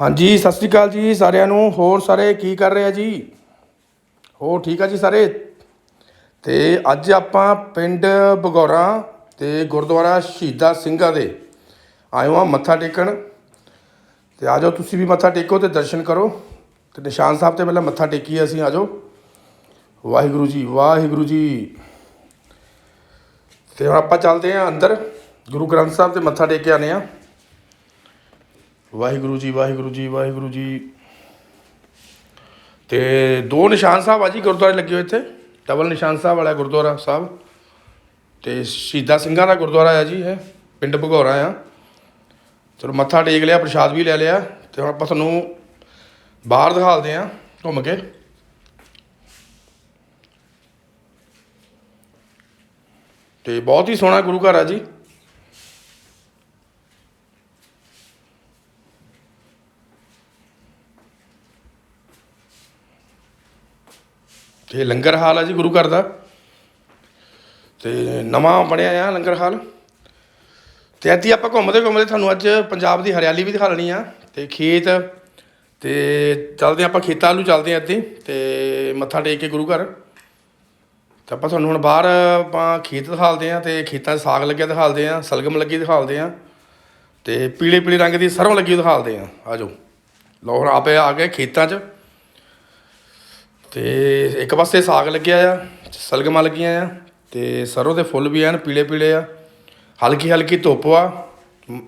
ਹਾਂਜੀ, ਸਤਿ ਸ੍ਰੀ ਅਕਾਲ ਜੀ ਸਾਰਿਆਂ ਨੂੰ। ਹੋਰ ਸਾਰੇ ਕੀ ਕਰ ਰਹੇ ਆ ਜੀ? ਹੋਰ ਠੀਕ ਆ ਜੀ ਸਾਰੇ? ਤੇ ਅੱਜ ਆਪਾਂ ਪਿੰਡ ਬਗੌਰਾ ਤੇ ਗੁਰਦੁਆਰਾ ਸ਼ਹੀਦਾਂ ਸਿੰਘਾਂ ਦੇ ਆਇਓ ਆ ਮੱਥਾ ਟੇਕਣ। ਤੇ ਆ ਜਾਓ, ਤੁਸੀਂ ਵੀ ਮੱਥਾ ਟੇਕੋ ਤੇ ਦਰਸ਼ਨ ਕਰੋ। ਤੇ ਨਿਸ਼ਾਨ ਸਾਹਿਬ ਤੇ ਪਹਿਲਾਂ ਮੱਥਾ ਟੇਕੀਏ ਅਸੀਂ, ਆ ਜਾਓ। ਵਾਹਿਗੁਰੂ ਜੀ ਵਾਹਿਗੁਰੂ ਜੀ। ਤੇ ਹੁਣ ਆਪਾਂ ਚੱਲਦੇ ਆਂ ਅੰਦਰ। ਗੁਰੂ ਗ੍ਰੰਥ ਸਾਹਿਬ ਤੇ ਮੱਥਾ ਟੇਕ ਕੇ ਆਨੇ ਆ। ਵਾਹਿਗੁਰੂ ਜੀ ਵਾਹਿਗੁਰੂ ਜੀ ਵਾਹਿਗੁਰੂ ਜੀ। ਤੇ ਦੋ ਨਿਸ਼ਾਨ ਸਾਹਿਬ ਆ ਜੀ ਗੁਰਦੁਆਰੇ ਲੱਗੇ ਹੋਏ ਇੱਥੇ। ਡਬਲ ਨਿਸ਼ਾਨ ਸਾਹਿਬ ਵਾਲਾ ਗੁਰਦੁਆਰਾ ਸਾਹਿਬ। ਤੇ ਸ਼ਹੀਦਾਂ ਸਿੰਘਾਂ ਦਾ ਗੁਰਦੁਆਰਾ ਆ ਜੀ ਇਹ, ਪਿੰਡ ਭਗੌਰਾ ਆ। ਚਲੋ ਮੱਥਾ ਟੇਕ ਲਿਆ, ਪ੍ਰਸ਼ਾਦ ਵੀ ਲੈ ਲਿਆ। ਤੇ ਹੁਣ ਆਪਾਂ ਤੁਹਾਨੂੰ ਬਾਹਰ ਦਿਖਾਲਦੇ ਆ, ਘੁੰਮ ਕੇ। ਤੇ ਬਹੁਤ ਹੀ ਸੋਹਣਾ ਗੁਰੂ ਘਰ ਆ ਜੀ। ਤੇ ਲੰਗਰ ਹਾਲ ਆ ਜੀ ਗੁਰੂ ਘਰ ਦਾ। ਤੇ ਨਵਾਂ ਬਣਿਆ ਆ ਲੰਗਰ ਹਾਲ। ਤੇ ਇੱਥੇ ਆਪਾਂ ਘੁੰਮਦੇ ਘੁੰਮਦੇ ਤੁਹਾਨੂੰ ਅੱਜ ਪੰਜਾਬ ਦੀ ਹਰਿਆਲੀ ਵੀ ਦਿਖਾ ਦਿਖਾਣੀ ਆ ਤੇ ਖੇਤ ਤੇ ਚੱਲਦੇ ਆਪਾਂ ਖੇਤਾਂ ਨੂੰ ਚੱਲਦੇ ਆ ਇੱਥੇ ਤੇ ਮੱਥਾ ਟੇਕ ਕੇ ਗੁਰੂ ਘਰ। ਤੇ ਆਪਾਂ ਤੁਹਾਨੂੰ ਹੁਣ ਬਾਹਰ ਆਪਾਂ ਖੇਤ ਦਿਖਾਲਦੇ ਆ ਤੇ ਖੇਤਾਂ 'ਚ ਸਾਗ ਲੱਗਿਆ ਦਿਖਾਲਦੇ ਆ ਸਲਗਮ ਲੱਗੀ ਦਿਖਾਲਦੇ ਆ ਤੇ ਪੀਲੇ ਪੀਲੇ ਰੰਗ ਦੀ ਸਰੋਂ ਲੱਗੀ ਦਿਖਾਲਦੇ ਆ ਆ ਜਾਓ। ਲਓ ਹੁਣ ਆਪੇ ਆ ਗਏ ਖੇਤਾਂ 'ਚ। ਤੇ ਇੱਕ ਪਾਸੇ ਸਾਗ ਲੱਗਿਆ ਆ ਸਲਗਮਾਂ ਲੱਗੀਆਂ ਆ, ਤੇ ਸਰੋਂ ਦੇ ਫੁੱਲ ਵੀ ਐਨ ਪੀਲੇ ਪੀਲੇ ਆ। ਹਲਕੀ ਹਲਕੀ ਧੁੱਪ ਆ, ਮ-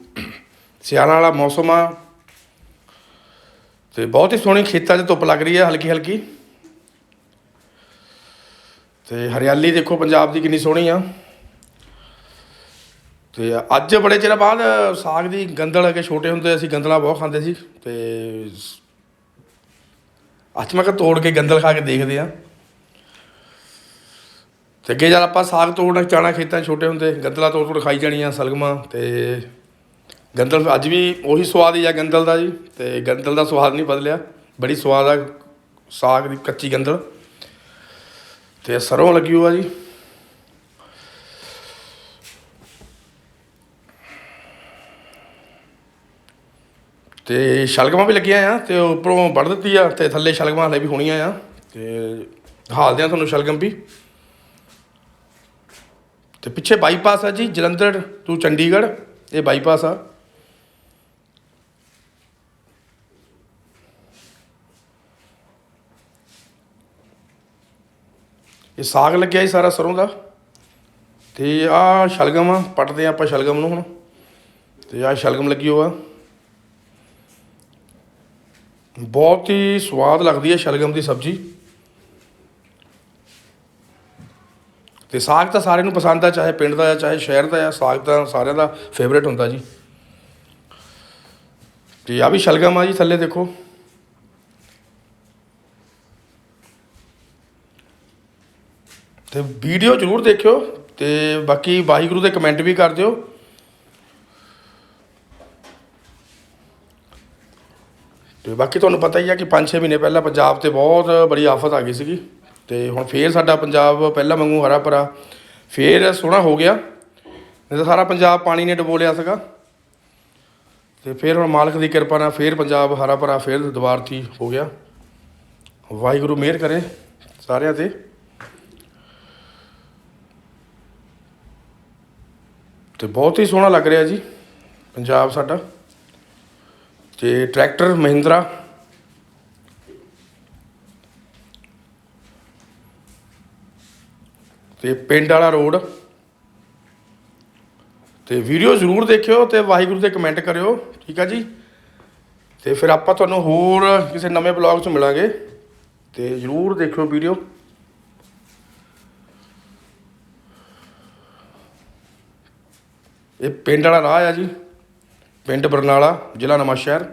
ਸਿਆਲਾਂ ਵਾਲਾ ਮੌਸਮ ਆ। ਤੇ ਬਹੁਤ ਹੀ ਸੋਹਣੀ ਖੇਤਾਂ 'ਚ ਧੁੱਪ ਲੱਗ ਰਹੀ ਹੈ ਹਲਕੀ ਹਲਕੀ। ਤੇ ਹਰਿਆਲੀ ਦੇਖੋ ਪੰਜਾਬ ਦੀ ਕਿੰਨੀ ਸੋਹਣੀ ਆ। ਤੇ ਅੱਜ ਬੜੇ ਚਿਰ ਬਾਅਦ ਸਾਗ ਦੀ ਗੰਦਲ ਅਗੇ ਛੋਟੇ ਹੁੰਦੇ ਅਸੀਂ ਗੰਦਲਾਂ ਬਹੁਤ ਖਾਂਦੇ ਸੀ, ਤੇ ਅੱਜ ਮੈਂ ਕਿਹਾ ਤੋੜ ਕੇ ਗੰਦਲ ਖਾ ਕੇ ਦੇਖਦੇ ਆ। ਤੇ ਅੱਗੇ ਜਦ ਆਪਾਂ ਸਾਗ ਤੋੜਨ, ਚਾਣਾ ਖੇਤਾਂ 'ਚ ਛੋਟੇ ਹੁੰਦੇ, ਗੰਦਲਾਂ ਤੋੜ ਤੋੜ ਖਾਈ ਜਾਣੀਆਂ ਸਲਗਮਾਂ ਤੇ ਗੰਦਲ ਅੱਜ ਵੀ ਉਹੀ ਸਵਾਦ ਹੀ ਆ ਗੰਦਲ ਦਾ ਜੀ, ਤੇ ਗੰਦਲ ਦਾ ਸਵਾਦ ਨਹੀਂ ਬਦਲਿਆ, ਬੜੀ ਸਵਾਦ ਆ ਸਾਗ ਦੀ ਕੱਚੀ ਗੰਦਲ। ਤੇ ਸਰੋਂ ਲੱਗੀ ਹੋਆ ਜੀ। ਤੇ ਸ਼ਲਗਮਾਂ ਵੀ ਲੱਗੀਆਂ ਆ ਤੇ ਉੱਪਰੋਂ ਵੱਢ ਦਿੱਤੀ ਆ ਤੇ ਥੱਲੇ ਸ਼ਲਗਮਾਂ ਹਲੇ ਵੀ ਹੋਣੀਆਂ ਆ। ਤੇ ਹਾਲਦੇ ਆ ਤੁਹਾਨੂੰ ਸ਼ਲਗਮ ਵੀ। ਤੇ ਪਿੱਛੇ ਬਾਈਪਾਸ ਆ ਜੀ, ਜਲੰਧਰ ਤੋਂ ਚੰਡੀਗੜ੍ਹ, ਇਹ ਬਾਈਪਾਸ ਆ। ਇਹ ਸਾਗ ਲੱਗਿਆ ਜੀ ਸਾਰਾ ਸਰੋਂ ਦਾ। ਤੇ ਆ ਸ਼ਲਗਮ ਆ ਪੱਟਦੇ ਆ ਆਪਾਂ ਸ਼ਲਗਮ ਨੂੰ ਹੁਣ। ਤੇ ਆ ਸ਼ਲਗਮ ਲੱਗੀ ਹੋਆ। ਬਹੁਤ ਹੀ ਸਵਾਦ ਲੱਗਦੀ ਹੈ ਸ਼ਲਗਮ ਦੀ ਸਬਜ਼ੀ। ਤੇ ਸਾਗ ਤਾਂ ਸਾਰਿਆਂ ਨੂੰ ਪਸੰਦ ਆ, ਚਾਹੇ ਪਿੰਡ ਦਾ ਆ, ਚਾਹੇ ਸ਼ਹਿਰ ਦਾ ਆ, ਸਾਗ ਤਾਂ ਸਾਰਿਆਂ ਦਾ ਫੇਵਰੇਟ ਹੁੰਦਾ ਜੀ। ਤੇ ਆ ਵੀ ਸ਼ਲਗਮ ਆ ਜੀ, ਥੱਲੇ ਦੇਖੋ। ਤੇ ਵੀਡੀਓ ਜ਼ਰੂਰ ਦੇਖਿਓ ਤੇ ਬਾਕੀ ਵਾਹਿਗੁਰੂ ਦੇ ਕਮੈਂਟ ਵੀ ਕਰ ਦਿਓ। ਤੇ ਬਾਕੀ ਤੁਹਾਨੂੰ ਪਤਾ ਹੀ ਆ ਕਿ 5-6 ਮਹੀਨੇ ਪਹਿਲਾਂ ਪੰਜਾਬ ਤੇ ਬਹੁਤ ਬੜੀ ਆਫਤ ਆ ਗਈ ਸੀਗੀ ਤੇ ਹੁਣ ਫੇਰ ਸਾਡਾ ਪੰਜਾਬ ਪਹਿਲਾਂ ਵਾਂਗੂ ਹਰਾ ਭਰਾ, ਫੇਰ ਸੋਹਣਾ ਹੋ ਗਿਆ। ਨਹੀਂ ਤਾਂ ਸਾਰਾ ਪੰਜਾਬ ਪਾਣੀ ਨੇ ਡੁਬੋ ਲਿਆ ਸੀਗਾ। ਤੇ ਫੇਰ ਹੁਣ ਮਾਲਕ ਦੀ ਕਿਰਪਾ ਨਾਲ ਫੇਰ ਪੰਜਾਬ ਹਰਾ ਭਰਾ, ਫੇਰ ਦੁਬਾਰ ਤੀ ਹੋ ਗਿਆ। ਵਾਹਿਗੁਰੂ ਮਿਹਰ ਕਰੇ ਸਾਰਿਆਂ ਤੇ। ਤੇ ਬਹੁਤ ਹੀ ਸੋਹਣਾ ਲੱਗ ਰਿਹਾ ਜੀ, ਪੰਜਾਬ ਸਾਡਾ। ਤੇ ਟਰੈਕਟਰ ਮਹਿੰਦਰਾ। ਤੇ ਪਿੰਡ ਵਾਲਾ ਰੋਡ। ਤੇ ਵੀਡੀਓ ਜ਼ਰੂਰ ਦੇਖਿਓ ਤੇ ਵਾਹਿਗੁਰੂ ਦੇ ਕਮੈਂਟ ਕਰਿਓ, ਠੀਕ ਆ ਜੀ? ਤੇ ਫਿਰ ਆਪਾਂ ਤੁਹਾਨੂੰ ਹੋਰ ਕਿਸੇ ਨਵੇਂ ਬਲੌਗ 'ਚ ਮਿਲਾਂਗੇ। ਤੇ ਜ਼ਰੂਰ ਦੇਖਿਓ ਵੀਡੀਓ। ਇਹ ਪਿੰਡ ਵਾਲਾ ਰਾਹ ਆ ਜੀ। ਪਿੰਡ ਬਰਨਾਲਾ, ਜ਼ਿਲ੍ਹਾ ਨਵਾਂਸ਼ਹਿਰ।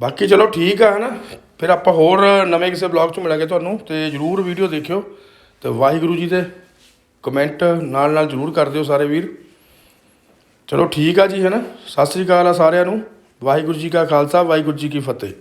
ਬਾਕੀ ਚਲੋ ਠੀਕ ਆ, ਹਨਾ? ਫਿਰ ਆਪਾਂ ਹੋਰ ਨਵੇਂ ਕਿਸੇ ਬਲੌਗ 'ਚ ਮਿਲਾਂਗੇ ਤੁਹਾਨੂੰ, ਤੇ ਜਰੂਰ ਵੀਡੀਓ ਦੇਖਿਓ। ਤੇ ਵਾਹਿਗੁਰੂ ਜੀ ਦੇ ਕਮੈਂਟ ਨਾਲ ਨਾਲ ਜਰੂਰ ਕਰ ਦਿਓ ਸਾਰੇ ਵੀਰ। ਚਲੋ ਠੀਕ ਆ ਜੀ, ਹਨਾ? ਸਤਿ ਸ੍ਰੀ ਅਕਾਲ ਆ ਸਾਰਿਆਂ ਨੂੰ। ਵਾਹਿਗੁਰੂ ਜੀ ਕਾ ਖਾਲਸਾ, ਵਾਹਿਗੁਰੂ ਜੀ ਕੀ ਫਤਿਹ।